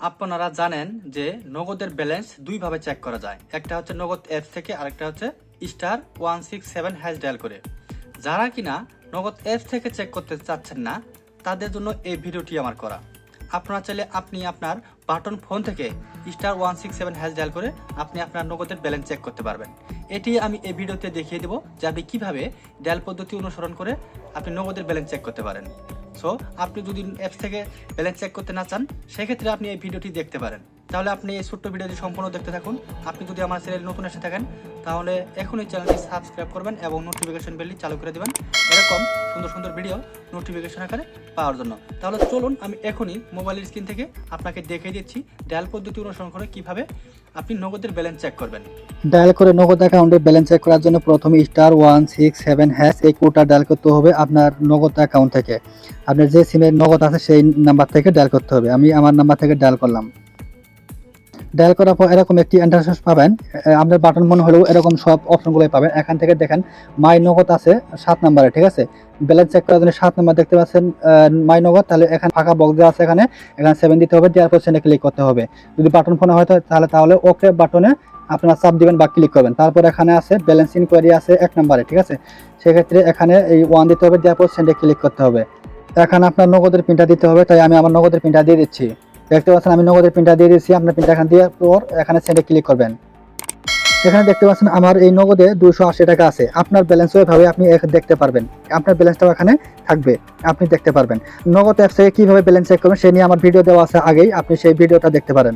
আপনারা জানেন যে নগদের ব্যালেন্স দুইভাবে চেক করা যায়। একটা হচ্ছে নগদ অ্যাপস থেকে আরেকটা হচ্ছে star one six seven hash dial করে। যারা কিনা নগদ অ্যাপস থেকে চেক করতে চাচ্ছেন না, তাদের জন্য এই ভিডিওটি আমার করা। আপনারা চাইলে আপনি আপনার বাটন ফোন থেকে star one six seven hash dial করে আপনি আপনার নগদের ব্যালেন্স চেক করতে পারবেন। এটি আমি এই ভিডিওতে দেখিয়ে দেবো যে আপনি কীভাবে ডায়াল পদ্ধতি অনুসরণ করে আপনি নগদের ব্যালেন্স চেক করতে পারেন। সো আপনি যদি অ্যাপস থেকে ব্যালেন্স চেক করতে না চান, সেক্ষেত্রে আপনি এই ভিডিওটি দেখতে পারেন। তাহলে আপনি এই ছোট্ট ভিডিওটি সম্পূর্ণ দেখতে থাকুন। আপনি যদি আমার চ্যানেল নতুন এসে থাকেন, তাহলে এখনই চ্যানেলটি সাবস্ক্রাইব করবেন এবং নোটিফিকেশন বেলটি চালু করে দেবেন। এরকম সুন্দর সুন্দর ভিডিও নোটিফিকেশন আকারে পাওয়ার জন্য। তাহলে চলুন আমি এখনই মোবাইলের স্ক্রিন থেকে আপনাকে দেখিয়ে দিচ্ছি ডায়াল পদ্ধতি অনুসরণ করে কীভাবে আপনি নগদের ব্যালেন্স চেক করবেন। ডায়াল করে নগদ অ্যাকাউন্টে ব্যালেন্স চেক করার জন্য প্রথমে star one six seven hash এই কোডটা ডায়াল করতে হবে আপনার নগদ অ্যাকাউন্ট থেকে। আপনার যে সিমের নগদ আছে সেই নাম্বার থেকে ডায়াল করতে হবে। আমি আমার নাম্বার থেকে ডায়াল করলাম। ডায়াল করার পর এরকম একটি ইন্টারফেস পাবেন। আপনার বাটন মনে হলেও এরকম সব অপশনগুলোই পাবেন। এখান থেকে দেখেন মাই নগদ আছে সাত নাম্বারে ঠিক আছে? ব্যালেন্স চেক করার জন্য সাত নাম্বার দেখতে পাচ্ছেন মাই নগদ। তাহলে এখানে ফাঁকা বক্স দেওয়া আছে এখানে। এখানে সেভেন দিতে হবে, দেওয়ার পর সেখানে ক্লিক করতে হবে। যদি বাটন ফোনে হয় তাহলে তাহলে ওকে বাটনে আপনারা চাপ দিবেন বা ক্লিক করবেন। তারপর এখানে আছে ব্যালেন্স ইনকোয়ারি আছে এক নম্বরে ঠিক আছে? সেক্ষেত্রে এখানে এই ওয়ান দিতে হবে, দেওয়ার পর সেন্ডে ক্লিক করতে হবে। এখানে আপনার নগদের পিনটা দিতে হবে, তাই আমি আমার নগদের পিনটা দিয়ে দিচ্ছি। দেখতে পাচ্ছেন আমি নগদের পিনটা দিয়ে দিয়েছি। আপনার পিনটা এখান দিয়ে পর এখানে সেন্ডে ক্লিক করবেন। এখানে দেখতে পাচ্ছেন আমার এই নগদে দুশো আশি টাকা আছে। আপনার ব্যালেন্স ওইভাবে আপনি দেখতে পারবেন। আপনার ব্যালেন্সটাও এখানে থাকবে। আপনি দেখতে পারবেন। নগদ অ্যাপসে কীভাবে ব্যালেন্স চেক করবেন, সে নিয়ে আমার ভিডিও দেওয়া আছে আগেই। আপনি সেই ভিডিওটা দেখতে পারেন।